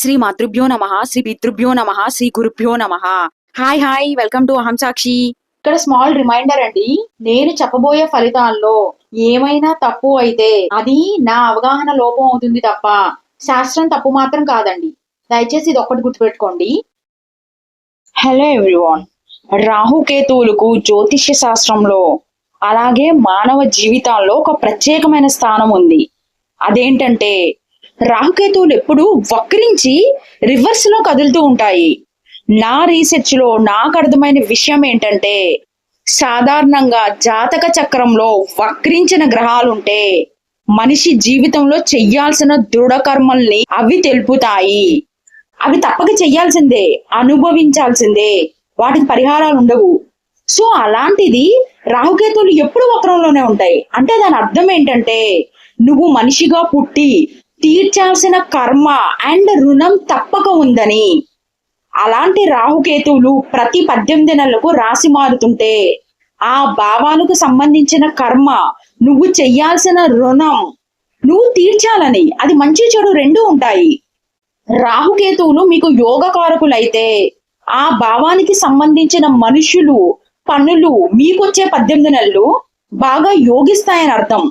శ్రీ మాతృభ్యో నమ శ్రీ పితృభ్యో నమ శ్రీ గురుభ్యో నమ. హాయ్ హాయ్ వెల్కమ్ టు అహం సాక్షి ఇక్కడ స్మాల్ రిమైండర్ అండి నేను చెప్పబోయే ఫలితాల్లో ఏమైనా తప్పు అయితే అది నా అవగాహన లోపం అవుతుంది తప్ప శాస్త్రం తప్పు మాత్రం కాదండి. దయచేసి ఇది ఒక్కటి గుర్తుపెట్టుకోండి. హలో ఎవ్రీవాన్ రాహుకేతువులకు జ్యోతిష్య శాస్త్రంలో అలాగే మానవ జీవితాల్లో ఒక ప్రత్యేకమైన స్థానం ఉంది. అదేంటంటే రాహుకేతువులు ఎప్పుడు వక్రించి రివర్స్లో కదులుతూ ఉంటాయి. నా రీసెర్చ్లో నాకు అర్థమైన విషయం ఏంటంటే సాధారణంగా జాతక చక్రంలో వక్రించిన గ్రహాలుంటే మనిషి జీవితంలో చెయ్యాల్సిన దృఢకర్మల్ని అవి తెలుపుతాయి. అవి తప్పక చెయ్యాల్సిందే అనుభవించాల్సిందే వాటికి పరిహారాలు ఉండవు. సో అలాంటిది రాహుకేతువులు ఎప్పుడు వక్రంలోనే ఉంటాయి. అంటే దాని అర్థం ఏంటంటే నువ్వు మనిషిగా పుట్టి తీర్చాల్సిన కర్మ అండ్ రుణం తప్పక ఉందని. అలాంటి రాహుకేతువులు ప్రతి పద్దెనిమిది నెలలకు రాసి మారుతుంటే ఆ భావాలకు సంబంధించిన కర్మ నువ్వు చెయ్యాల్సిన రుణం నువ్వు తీర్చాలని అది మంచి చెడు రెండు ఉంటాయి. రాహుకేతువులు మీకు యోగకారకులైతే ఆ భావానికి సంబంధించిన మనుషులు పనులు మీకొచ్చే పద్దెనిమిది నెలలు బాగా యోగిస్తాయని అర్థం.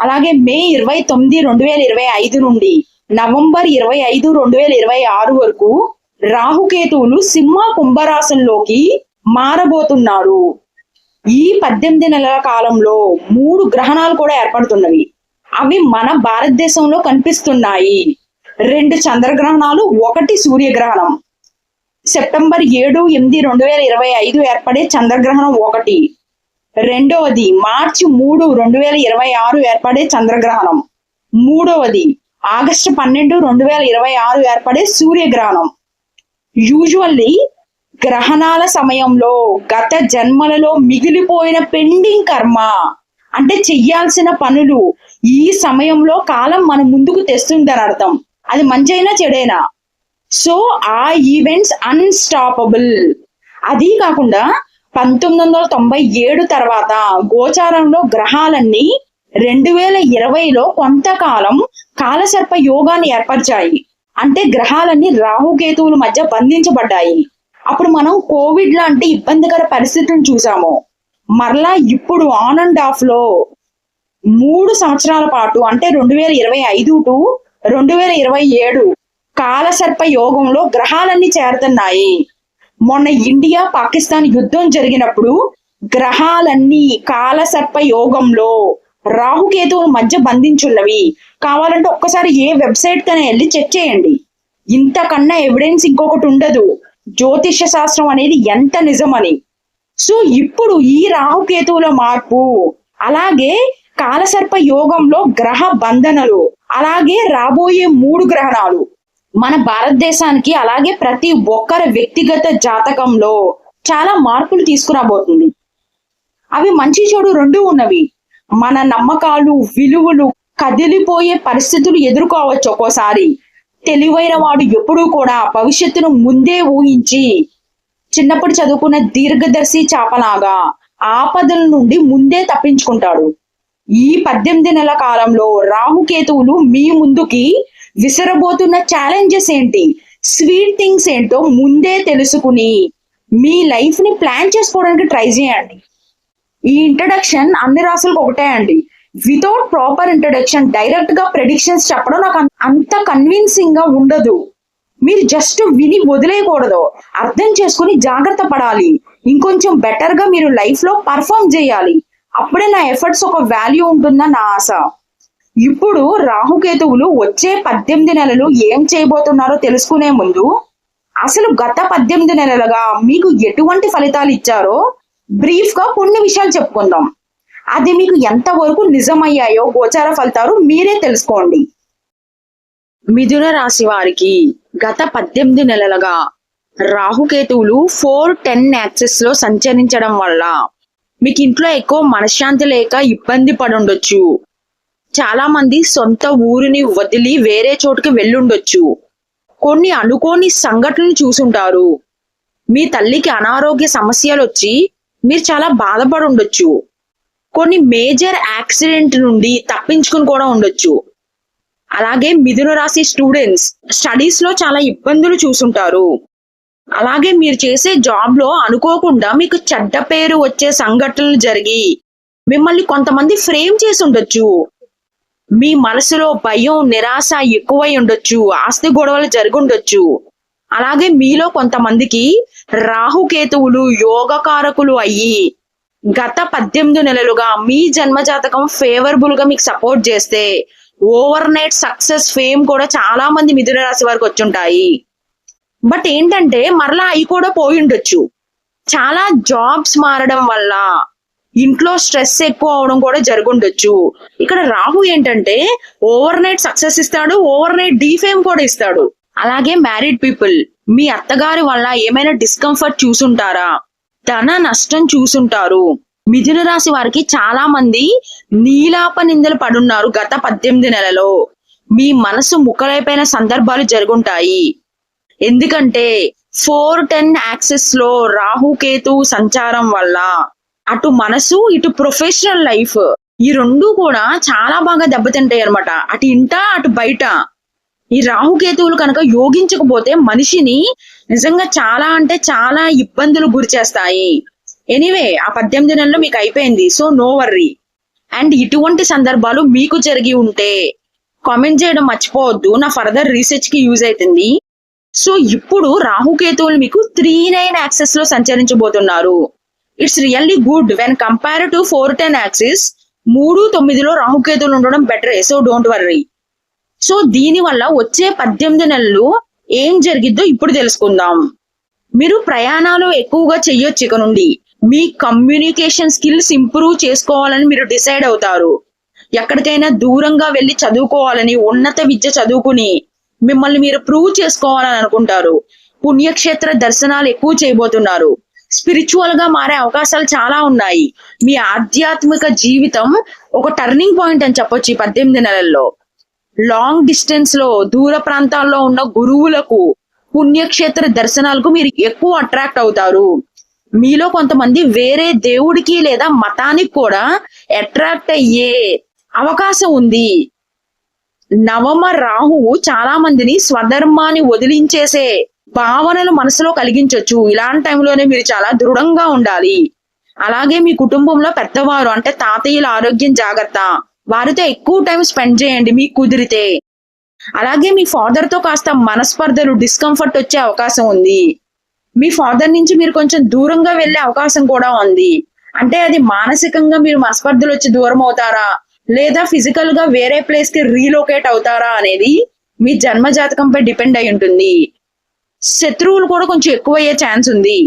అలాగే మే ఇరవై తొమ్మిది రెండు వేల ఇరవై ఐదు నుండి నవంబర్ ఇరవై ఐదు రెండు వేల ఇరవై ఆరు వరకు రాహుకేతువులు సింహ కుంభరాశంలోకి మారబోతున్నారు. ఈ పద్దెనిమిది నెలల కాలంలో మూడు గ్రహణాలు కూడా ఏర్పడుతున్నవి. అవి మన భారతదేశంలో కనిపిస్తున్నాయి. రెండు చంద్రగ్రహణాలు ఒకటి సూర్యగ్రహణం. సెప్టెంబర్ ఏడు ఎనిమిది రెండు వేల ఇరవై ఐదు ఏర్పడే చంద్రగ్రహణం ఒకటి. రెండవది మార్చి మూడు రెండు వేల ఇరవై ఆరు ఏర్పడే చంద్రగ్రహణం. మూడవది ఆగస్టు పన్నెండు రెండు వేల ఇరవై ఆరు ఏర్పడే సూర్యగ్రహణం. యూజువల్లీ గ్రహణాల సమయంలో గత జన్మలలో మిగిలిపోయిన పెండింగ్ కర్మ అంటే చెయ్యాల్సిన పనులు ఈ సమయంలో కాలం మన ముందుకు తెస్తుందని అర్థం. అది మంచైనా చెడైనా. సో ఆ ఈవెంట్స్ అన్స్టాపబుల్ అది కాకుండా పంతొమ్మిది వందల తొంభై ఏడు తర్వాత గోచారంలో గ్రహాలన్నీ రెండు వేల ఇరవైలో కొంతకాలం కాలసర్ప యోగాన్ని ఏర్పరిచాయి. అంటే గ్రహాలన్నీ రాహుకేతువుల మధ్య బంధించబడ్డాయి. అప్పుడు మనం కోవిడ్ లాంటి ఇబ్బందికర పరిస్థితులను చూసాము మరలా ఇప్పుడు ఆన్ అండ్ ఆఫ్లో మూడు సంవత్సరాల పాటు అంటే రెండు వేల ఇరవై ఐదు టు రెండు వేల ఇరవై ఏడు కాలసర్ప యోగంలో గ్రహాలన్నీ చేరుతున్నాయి. మొన్న ఇండియా పాకిస్తాన్ యుద్ధం జరిగినప్పుడు గ్రహాలన్నీ కాలసర్ప యోగంలో రాహుకేతువుల మధ్య బంధించున్నవి. కావాలంటే ఒక్కసారి ఏ వెబ్సైట్ కన్నా వెళ్ళి చెక్ చేయండి. ఇంతకన్నా ఎవిడెన్స్ ఇంకొకటి ఉండదు. జ్యోతిష్య శాస్త్రం అనేది ఎంత నిజమని. సో ఇప్పుడు ఈ రాహుకేతువుల మార్పు అలాగే కాలసర్ప యోగంలో గ్రహ బంధనలు అలాగే రాబోయే మూడు గ్రహణాలు మన భారతదేశానికి అలాగే ప్రతి ఒక్కరి వ్యక్తిగత జాతకంలో చాలా మార్పులు తీసుకురాబోతుంది. అవి మంచి చెడు రెండు ఉన్నవి. మన నమ్మకాలు విలువలు కదిలిపోయే పరిస్థితులు ఎదుర్కోవచ్చు ఒక్కోసారి. తెలివైన వాడు ఎప్పుడూ కూడా భవిష్యత్తును ముందే ఊహించి చిన్నప్పుడు చదువుకున్న దీర్ఘదర్శి చాపలాగా ఆపదల నుండి ముందే తప్పించుకుంటాడు. ఈ పద్దెనిమిది నెలల కాలంలో రాహుకేతువులు మీ ముందుకి విసరబోతున్న ఛాలెంజెస్ ఏంటి? స్వీట్ థింగ్స్ ఏంటో ముందే తెలుసుకుని మీ లైఫ్ని ప్లాన్ చేసుకోవడానికి ట్రై చేయండి. ఈ ఇంట్రడక్షన్ అన్ని రాసులకు ఒకటే అండి. వితౌట్ ప్రాపర్ ఇంట్రడక్షన్ డైరెక్ట్గా ప్రెడిక్షన్స్ చెప్పడం నాకు అంత కన్విన్సింగ్గా ఉండదు. మీరు జస్ట్ విని వదిలేయకూడదు. అర్థం చేసుకుని జాగ్రత్త పడాలి. ఇంకొంచెం బెటర్గా మీరు లైఫ్లో పర్ఫామ్ చేయాలి. అప్పుడే నా ఎఫర్ట్స్ ఒక వాల్యూ ఉంటుందని నా ఆశ. ఇప్పుడు రాహుకేతువులు వచ్చే పద్దెనిమిది నెలలు ఏం చేయబోతున్నారో తెలుసుకునే ముందు అసలు గత పద్దెనిమిది నెలలుగా మీకు ఎటువంటి ఫలితాలు ఇచ్చారో బ్రీఫ్గా కొన్ని విషయాలు చెప్పుకుందాం. అది మీకు ఎంతవరకు నిజమయ్యాయో గోచార ఫలితాలు మీరే తెలుసుకోండి. మిథున రాశి వారికి గత పద్దెనిమిది నెలలుగా రాహుకేతువులు ఫోర్ టెన్ యాక్సెస్లో సంచరించడం వల్ల మీకు ఇంట్లో ఎక్కువ మనశ్శాంతి లేక ఇబ్బంది పడుండొచ్చు. చాలా మంది సొంత ఊరిని వదిలి వేరే చోటుకి వెళ్ళుండొచ్చు. కొన్ని అనుకోని సంఘటనలు చూసుంటారు. మీ తల్లికి అనారోగ్య సమస్యలు వచ్చి మీరు చాలా బాధపడి ఉండొచ్చు. కొన్ని మేజర్ యాక్సిడెంట్ నుండి తప్పించుకుని కూడా ఉండొచ్చు. అలాగే మిథున రాశి స్టూడెంట్స్ స్టడీస్లో చాలా ఇబ్బందులు చూసుంటారు. అలాగే మీరు చేసే జాబ్లో అనుకోకుండా మీకు చెడ్డ పేరు వచ్చే సంఘటనలు జరిగి మిమ్మల్ని కొంతమంది ఫ్రేమ్ చేసి ఉండొచ్చు. మీ మనసులో భయం నిరాశ ఎక్కువై ఉండొచ్చు ఆస్తి గొడవలు జరుగుండొచ్చు అలాగే మీలో కొంతమందికి రాహుకేతువులు యోగకారకులు అయ్యి గత పద్దెనిమిది నెలలుగా మీ జన్మజాతకం ఫేవరబుల్గా మీకు సపోర్ట్ చేస్తే ఓవర్ నైట్ సక్సెస్ ఫేమ్ కూడా చాలా మంది మిథున రాశి వారికి వచ్చుంటాయి. బట్ ఏంటంటే మరలా అవి కూడా పోయి ఉండొచ్చు. చాలా జాబ్స్ మారడం వల్ల ఇంట్లో స్ట్రెస్ ఎక్కువ అవడం కూడా జరుగుండొచ్చు. ఇక్కడ రాహు ఏంటంటే ఓవర్ నైట్ సక్సెస్ ఇస్తాడు ఓవర్ నైట్ డీఫేమ్ కూడా ఇస్తాడు. అలాగే మ్యారీడ్ పీపుల్ మీ అత్తగారి వల్ల ఏమైనా డిస్కంఫర్ట్ చూసుంటారా? ధన నష్టం చూసుంటారు. మిథున రాశి వారికి చాలా మంది నీలాప నిందలు పడున్నారు గత పద్దెనిమిది నెలలో. మీ మనసు ముక్కలైపోయిన సందర్భాలు జరుగుంటాయి. ఎందుకంటే ఫోర్ టెన్ యాక్సెస్లో రాహుకేతు సంచారం వల్ల అటు మనసు ఇటు ప్రొఫెషనల్ లైఫ్ ఈ రెండు కూడా చాలా బాగా దెబ్బతింటాయి అనమాట అటు ఇంట అటు బయట. ఈ రాహుకేతువులు కనుక యోగించకపోతే మనిషిని నిజంగా చాలా అంటే చాలా ఇబ్బందులు గురి చేస్తాయి. ఎనీవే ఆ పద్దెనిమిది నెలలు మీకు అయిపోయింది. సో నో వర్రీ అండ్ ఇటువంటి సందర్భాలు మీకు జరిగి ఉంటే కామెంట్ చేయడం మర్చిపోవద్దు. నా ఫర్దర్ రీసెర్చ్కి యూజ్ అవుతుంది. సో ఇప్పుడు రాహుకేతువులు మీకు త్రీ నైన్ యాక్సెస్లో సంచరించబోతున్నారు. It's really good when compare to four ten axis మూడు తొమ్మిదిలో రాహుకేతులు ఉండడం better so don't worry so దీని వల్ల వచ్చే పద్దెనిమిది నెలలు ఏం జరిగిద్దో ఇప్పుడు తెలుసుకుందాం. మీరు ప్రయాణాలు ఎక్కువగా చెయ్యొచ్చు ఇక నుండి. మీ కమ్యూనికేషన్ స్కిల్స్ ఇంప్రూవ్ చేసుకోవాలని మీరు డిసైడ్ అవుతారు. ఎక్కడికైనా దూరంగా వెళ్ళి చదువుకోవాలని ఉన్నత విద్య చదువుకుని మిమ్మల్ని మీరు ప్రూవ్ చేసుకోవాలని అనుకుంటారు. పుణ్యక్షేత్ర దర్శనాలు ఎక్కువ చేయబోతున్నారు. స్పిరిచువల్గా మారే అవకాశాలు చాలా ఉన్నాయి. మీ ఆధ్యాత్మిక జీవితం ఒక టర్నింగ్ పాయింట్ అని చెప్పొచ్చు ఈ పద్దెనిమిది నెలల్లో. లాంగ్ డిస్టెన్స్లో దూర ప్రాంతాల్లో ఉన్న గురువులకు పుణ్యక్షేత్ర దర్శనాలకు మీరు ఎక్కువ అట్రాక్ట్ అవుతారు. మీలో కొంతమంది వేరే దేవుడికి లేదా మతానికి కూడా అట్రాక్ట్ అయ్యే అవకాశం ఉంది. నవమ రాహువు చాలా మందిని స్వధర్మాన్ని వదిలించేసే భావనలు మనసులో కలిగించవచ్చు ఇలాంటి టైంలోనే మీరు చాలా దృఢంగా ఉండాలి. అలాగే మీ కుటుంబంలో పెద్దవారు అంటే తాతయ్యల ఆరోగ్యం జాగ్రత్త. వారితో ఎక్కువ టైం స్పెండ్ చేయండి మీకు కుదిరితే. అలాగే మీ ఫాదర్తో కాస్త మనస్పర్ధలు డిస్కంఫర్ట్ వచ్చే అవకాశం ఉంది. మీ ఫాదర్ నుంచి మీరు కొంచెం దూరంగా వెళ్ళే అవకాశం కూడా ఉంది. అంటే అది మానసికంగా మీరు మనస్పర్ధలు వచ్చి దూరం అవుతారా? లేదా ఫిజికల్గా వేరే ప్లేస్కి రీలొకేట్ అవుతారా అనేది మీ జన్మ జాతకంపై డిపెండ్ అయి ఉంటుంది. శత్రువులు కూడా కొంచెం ఎక్కువయ్యే ఛాన్స్ ఉంది.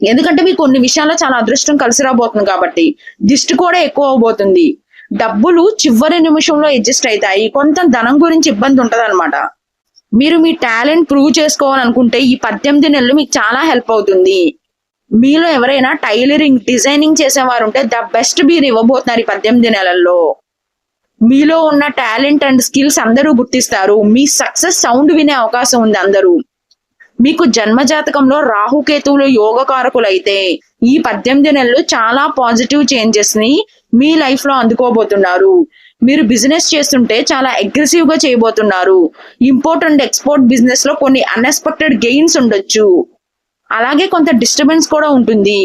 ఎందుకంటే మీకు కొన్ని విషయాల్లో చాలా అదృష్టం కలిసి రాబోతుంది కాబట్టి దిష్టి కూడా ఎక్కువ అవబోతుంది. డబ్బులు చివరి నిమిషంలో అడ్జస్ట్ అవుతాయి. కొంత ధనం గురించి ఇబ్బంది ఉంటది మీరు మీ టాలెంట్ ప్రూవ్ చేసుకోవాలనుకుంటే ఈ పద్దెనిమిది నెలలు మీకు చాలా హెల్ప్ అవుతుంది. మీలో ఎవరైనా టైలరింగ్ డిజైనింగ్ చేసేవారు ఉంటే ద బెస్ట్ మీరు ఇవ్వబోతున్నారు ఈ పద్దెనిమిది నెలల్లో. మీలో ఉన్న టాలెంట్ అండ్ స్కిల్స్ అందరూ గుర్తిస్తారు. మీ సక్సెస్ సౌండ్ వినే అవకాశం ఉంది అందరూ. మీకు జన్మ జాతకంలో రాహుకేతువులు యోగకారకులైతే ఈ పద్దెనిమిది నెలలు చాలా పాజిటివ్ చేంజెస్ని మీ లైఫ్లో అందుకోబోతున్నారు. మీరు బిజినెస్ చేస్తుంటే చాలా అగ్రెసివ్గా చేయబోతున్నారు. ఇంపోర్ట్ అండ్ ఎక్స్పోర్ట్ బిజినెస్లో కొన్ని అన్ఎక్స్పెక్టెడ్ గెయిన్స్ ఉండొచ్చు. అలాగే కొంత డిస్టర్బెన్స్ కూడా ఉంటుంది.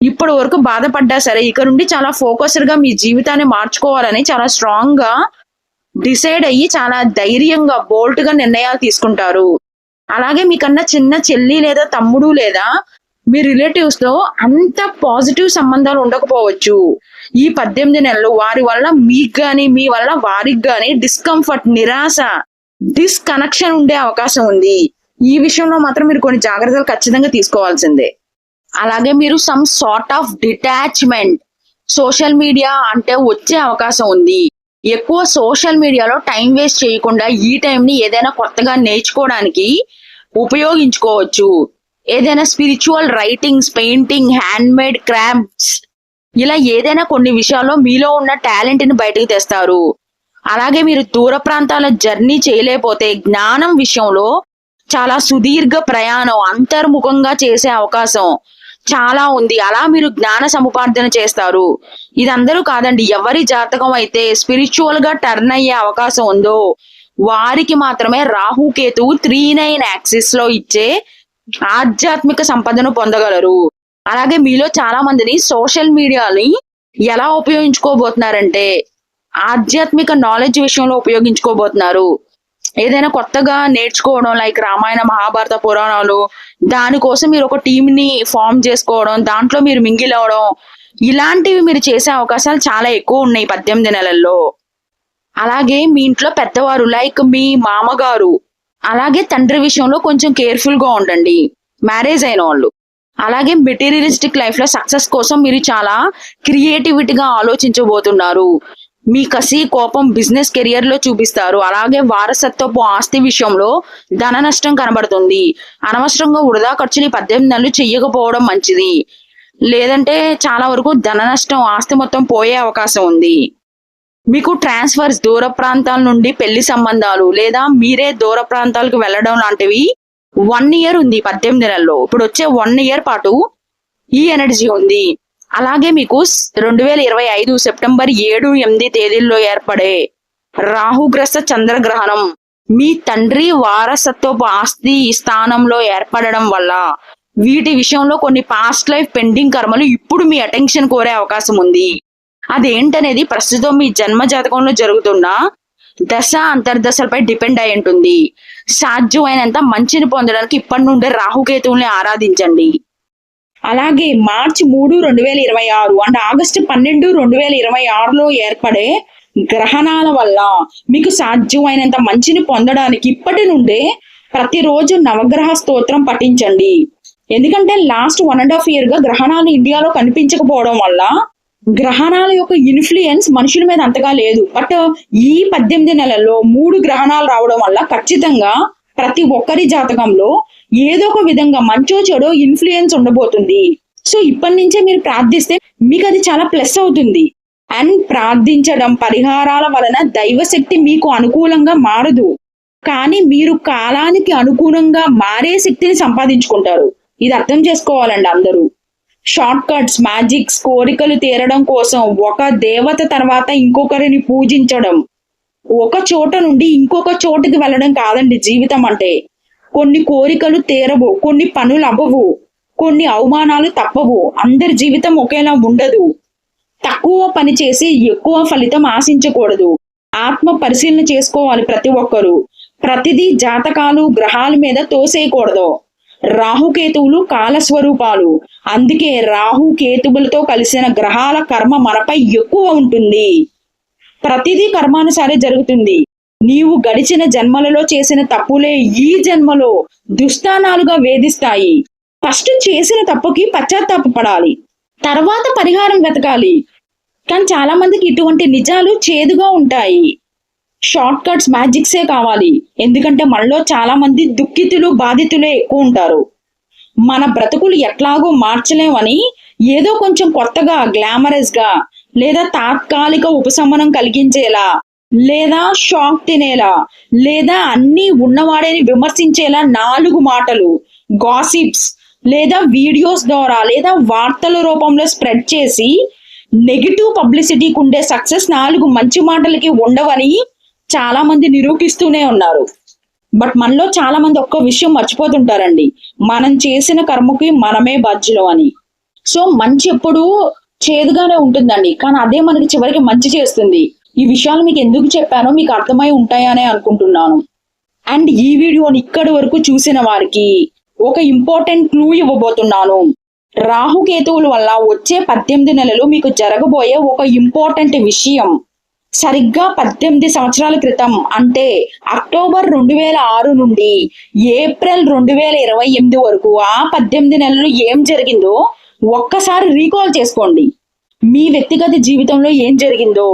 ఇప్పటి వరకు బాధపడ్డా సరే ఇక నుండి చాలా ఫోకస్డ్గా మీ జీవితాన్ని మార్చుకోవాలని చాలా స్ట్రాంగ్గా డిసైడ్ అయ్యి చాలా ధైర్యంగా బోల్ట్గా నిర్ణయాలు తీసుకుంటారు. అలాగే మీకన్నా చిన్న చెల్లి లేదా తమ్ముడు లేదా మీ రిలేటివ్స్లో అంత పాజిటివ్ సంబంధాలు ఉండకపోవచ్చు. ఈ పద్దెనిమిది నెలలు వారి వల్ల మీకు గాని మీ వల్ల వారికి గాని డిస్కంఫర్ట్ నిరాశ డిస్కనెక్షన్ ఉండే అవకాశం ఉంది. ఈ విషయంలో మాత్రం మీరు కొన్ని జాగ్రత్తలు ఖచ్చితంగా తీసుకోవాల్సిందే. అలాగే మీరు some sort of detachment social media అంటే వచ్చే అవకాశం ఉంది. ఎక్కువ సోషల్ మీడియాలో టైం వేస్ట్ చేయకుండా ఈ టైంని ఏదైనా కొత్తగా నేర్చుకోవడానికి ఉపయోగించుకోవచ్చు. ఏదైనా spiritual writings painting handmade crafts ఇలా ఏదైనా కొన్ని విషయాల్లో మీలో ఉన్న టాలెంట్ని బయటకు తెస్తారు. అలాగే మీరు దూర ప్రాంతాల జర్నీ చేయలేకపోతే జ్ఞానం విషయంలో చాలా సుదీర్ఘ ప్రయాణం అంతర్ముఖంగా చేసే అవకాశం. చాలా ఉంది. అలా మీరు జ్ఞాన సముపార్జన చేస్తారు. ఇదందరూ కాదండి. ఎవరి జాతకం అయితే స్పిరిచువల్గా టర్న్ అయ్యే అవకాశం ఉందో వారికి మాత్రమే రాహుకేతువు త్రీ నైన్ యాక్సిస్లో ఇచ్చే ఆధ్యాత్మిక సంపదను పొందగలరు. అలాగే మీలో చాలా మందిని సోషల్ మీడియాని ఎలా ఉపయోగించుకోబోతున్నారంటే ఆధ్యాత్మిక నాలెడ్జ్ విషయంలో ఉపయోగించుకోబోతున్నారు. ఏదైనా కొత్తగా నేర్చుకోవడం లైక్ రామాయణ మహాభారత పురాణాలు దానికోసం మీరు ఒక టీం ని ఫామ్ చేసుకోవడం దాంట్లో మీరు మింగిల్ అవడం ఇలాంటివి మీరు చేసే అవకాశాలు చాలా ఎక్కువ ఉన్నాయి పద్దెనిమిది నెలల్లో. అలాగే మీ ఇంట్లో పెద్దవారు లైక్ మీ మామగారు అలాగే తండ్రి విషయంలో కొంచెం కేర్ఫుల్గా ఉండండి. మ్యారేజ్ అయిన వాళ్ళు. అలాగే మెటీరియలిస్టిక్ లైఫ్లో సక్సెస్ కోసం మీరు చాలా క్రియేటివిటీగా ఆలోచించబోతున్నారు. మీ కసి కోపం బిజినెస్ కెరియర్లో చూపిస్తారు. అలాగే వారసత్వపు ఆస్తి విషయంలో ధన నష్టం కనబడుతుంది. అనవసరంగా వృధా ఖర్చులు ఈ పద్దెనిమిది నెలలు చెయ్యకపోవడం మంచిది. లేదంటే చాలా వరకు ధన నష్టం ఆస్తి మొత్తం పోయే అవకాశం ఉంది. మీకు ట్రాన్స్ఫర్స్ దూర ప్రాంతాల నుండి పెళ్ళి సంబంధాలు లేదా మీరే దూర ప్రాంతాలకు వెళ్ళడం లాంటివి వన్ ఇయర్ ఉంది పద్దెనిమిది నెలల్లో. ఇప్పుడు వచ్చే వన్ ఇయర్ పాటు ఈ ఎనర్జీ ఉంది. అలాగే మీకు రెండు వేల ఇరవై ఐదు సెప్టెంబర్ ఏడు ఎనిమిది తేదీల్లో ఏర్పడే రాహుగ్రస్త చంద్రగ్రహణం మీ తండ్రి వారసత్వపు ఆస్తి స్థానంలో ఏర్పడడం వల్ల వీటి విషయంలో కొన్ని పాస్ట్ లైఫ్ పెండింగ్ కర్మలు ఇప్పుడు మీ అటెన్షన్ కోరే అవకాశం ఉంది. అదేంటనేది ప్రస్తుతం మీ జన్మ జాతకంలో జరుగుతున్న దశ అంతర్దశలపై డిపెండ్ అయి ఉంటుంది. సాధ్యమైనంత మంచిని పొందడానికి ఇప్పటి నుండే రాహుకేతువుల్ని ఆరాధించండి. అలాగే మార్చి మూడు రెండు వేల ఇరవై ఆరు అండ్ ఆగస్టు పన్నెండు రెండు వేల ఇరవై ఆరులో ఏర్పడే గ్రహణాల వల్ల మీకు సాధ్యమైనంత మంచిని పొందడానికి ఇప్పటి నుండే ప్రతిరోజు నవగ్రహ స్తోత్రం పఠించండి. ఎందుకంటే లాస్ట్ వన్ అండ్ హాఫ్ ఇయర్గా గ్రహణాలు ఇండియాలో కనిపించకపోవడం వల్ల గ్రహణాల యొక్క ఇన్ఫ్లుయెన్స్ మనుషుల మీద అంతగా లేదు. బట్ ఈ పద్దెనిమిది నెలల్లో మూడు గ్రహణాలు రావడం వల్ల ఖచ్చితంగా ప్రతి ఒక్కరి జాతకంలో ఏదో ఒక విధంగా మంచో చెడో ఇన్ఫ్లుయెన్స్ ఉండబోతుంది. సో ఇప్పటి నుంచే మీరు ప్రార్థిస్తే మీకు అది చాలా ప్లస్ అవుతుంది. అండ్ ప్రార్థించడం పరిహారాల వలన దైవశక్తి మీకు అనుకూలంగా మారదు. కానీ మీరు కాలానికి అనుగుణంగా మారే శక్తిని సంపాదించుకుంటారు. ఇది అర్థం చేసుకోవాలండి అందరూ. షార్ట్ కట్స్ మ్యాజిక్స్ కోరికలు తీరడం కోసం ఒక దేవత తర్వాత ఇంకొకరిని పూజించడం. ఒక చోట నుండి ఇంకొక చోటుకి వెళ్ళడం కాదండి జీవితం అంటే. కొన్ని కోరికలు తీరవు కొన్ని పనులు అవ్వవు కొన్ని అవమానాలు తప్పవు. అందరి జీవితం ఒకేలా ఉండదు. తక్కువ పని చేసి ఎక్కువ ఫలితం ఆశించకూడదు. ఆత్మ పరిశీలన చేసుకోవాలి ప్రతి ఒక్కరూ. ప్రతిదీ జాతకాలు గ్రహాల మీద తోసేయకూడదు. రాహుకేతువులు కాలస్వరూపాలు. అందుకే రాహు కేతువులతో కలిసిన గ్రహాల కర్మ మనపై ఎక్కువ ఉంటుంది. ప్రతిదీ కర్మానుసారే జరుగుతుంది. నీవు గడిచిన జన్మలలో చేసిన తప్పులే ఈ జన్మలో దుస్థానాలుగా వేధిస్తాయి. ఫస్ట్ చేసిన తప్పుకి పశ్చాత్తాపపడాలి. తర్వాత పరిహారం వెతకాలి. కానీ చాలా మందికి ఇటువంటి నిజాలు చేదుగా ఉంటాయి. షార్ట్ కట్స్ మ్యాజిక్సే కావాలి. ఎందుకంటే మనలో చాలా మంది దుఃఖితులు బాధితులే ఎక్కువ ఉంటారు. మన బ్రతుకులు ఎట్లాగో మార్చలేమని ఏదో కొంచెం కొత్తగా గ్లామరస్గా లేదా తాత్కాలిక ఉపశమనం కలిగించేలా లేదా షాక్ తినేలా లేదా అన్ని ఉన్నవాడేని విమర్శించేలా నాలుగు మాటలు గాసిప్స్ లేదా వీడియోస్ ద్వారా లేదా వార్తల రూపంలో స్ప్రెడ్ చేసి నెగిటివ్ పబ్లిసిటీకి ఉండే సక్సెస్ నాలుగు మంచి మాటలకి ఉండవని చాలా మంది నిరూపిస్తూనే ఉన్నారు. బట్ మనలో చాలా మంది ఒక్క విషయం మర్చిపోతుంటారండి. మనం చేసిన కర్మకి మనమే బాధ్యులం అని. సో మంచి ఎప్పుడు చేదుగానే ఉంటుందండి. కానీ అదే మనకి చివరికి మంచి చేస్తుంది. ఈ విషయాలు మీకు ఎందుకు చెప్పానో మీకు అర్థమై ఉంటాయనే అనుకుంటున్నాను. అండ్ ఈ వీడియోని ఇక్కడి వరకు చూసిన వారికి ఒక ఇంపార్టెంట్ క్లూ ఇవ్వబోతున్నాను. రాహుకేతువుల వల్ల వచ్చే పద్దెనిమిది నెలలు మీకు జరగబోయే ఒక ఇంపార్టెంట్ విషయం. సరిగ్గా పద్దెనిమిది సంవత్సరాల క్రితం అంటే అక్టోబర్ రెండు వేల ఆరు నుండి ఏప్రిల్ రెండు వేల ఇరవై ఎనిమిది వరకు ఆ పద్దెనిమిది నెలలు ఏం జరిగిందో ఒక్కసారి రీకాల్ చేసుకోండి. మీ వ్యక్తిగత జీవితంలో ఏం జరిగిందో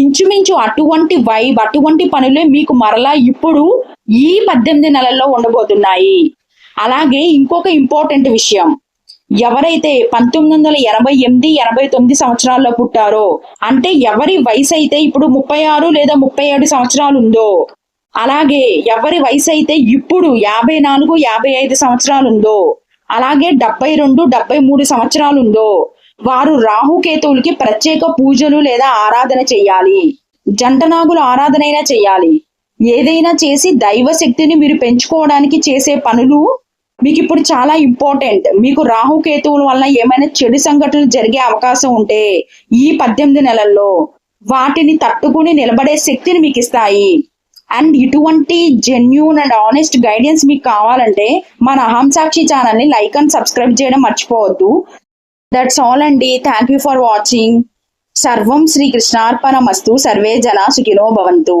ఇంచుమించు అటువంటి వైబ్ అటువంటి పనులే మీకు మరలా ఇప్పుడు ఈ పద్దెనిమిది నెలల్లో ఉండబోతున్నాయి. అలాగే ఇంకొక ఇంపార్టెంట్ విషయం. ఎవరైతే పంతొమ్మిది వందల ఎనభై ఎనిమిది ఎనభై తొమ్మిది సంవత్సరాల్లో పుట్టారో అంటే ఎవరి వయసు అయితే ఇప్పుడు ముప్పై ఆరు లేదా ముప్పై ఏడు సంవత్సరాలు ఉందో అలాగే ఎవరి వయసు అయితే ఇప్పుడు యాభై నాలుగు యాభై ఐదు సంవత్సరాలు ఉందో అలాగే డెబ్బై రెండు డెబ్బై మూడు సంవత్సరాలు ఉందో వారు రాహుకేతువులకి ప్రత్యేక పూజలు లేదా ఆరాధన చేయాలి. జంటనాగుల ఆరాధనైనా చేయాలి. ఏదైనా చేసి దైవ శక్తిని మీరు పెంచుకోవడానికి చేసే పనులు మీకు ఇప్పుడు చాలా ఇంపార్టెంట్. మీకు రాహుకేతువుల వల్ల ఏమైనా చెడు సంఘటనలు జరిగే అవకాశం ఉంటే ఈ పద్దెనిమిది నెలల్లో వాటిని తట్టుకుని నిలబడే శక్తిని మీకు ఇస్తాయి. అండ్ ఇటువంటి జెన్యున్ అండ్ ఆనెస్ట్ గైడెన్స్ మీకు కావాలంటే మన అహం సాక్షి లైక్ అండ్ సబ్స్క్రైబ్ చేయడం మర్చిపోవద్దు. దట్స్ ఆల్ అండి. థ్యాంక్ యూ ఫర్ వాచింగ్ సర్వం శ్రీకృష్ణార్పణమస్తు సర్వే జనా సుఖినో భవంతు.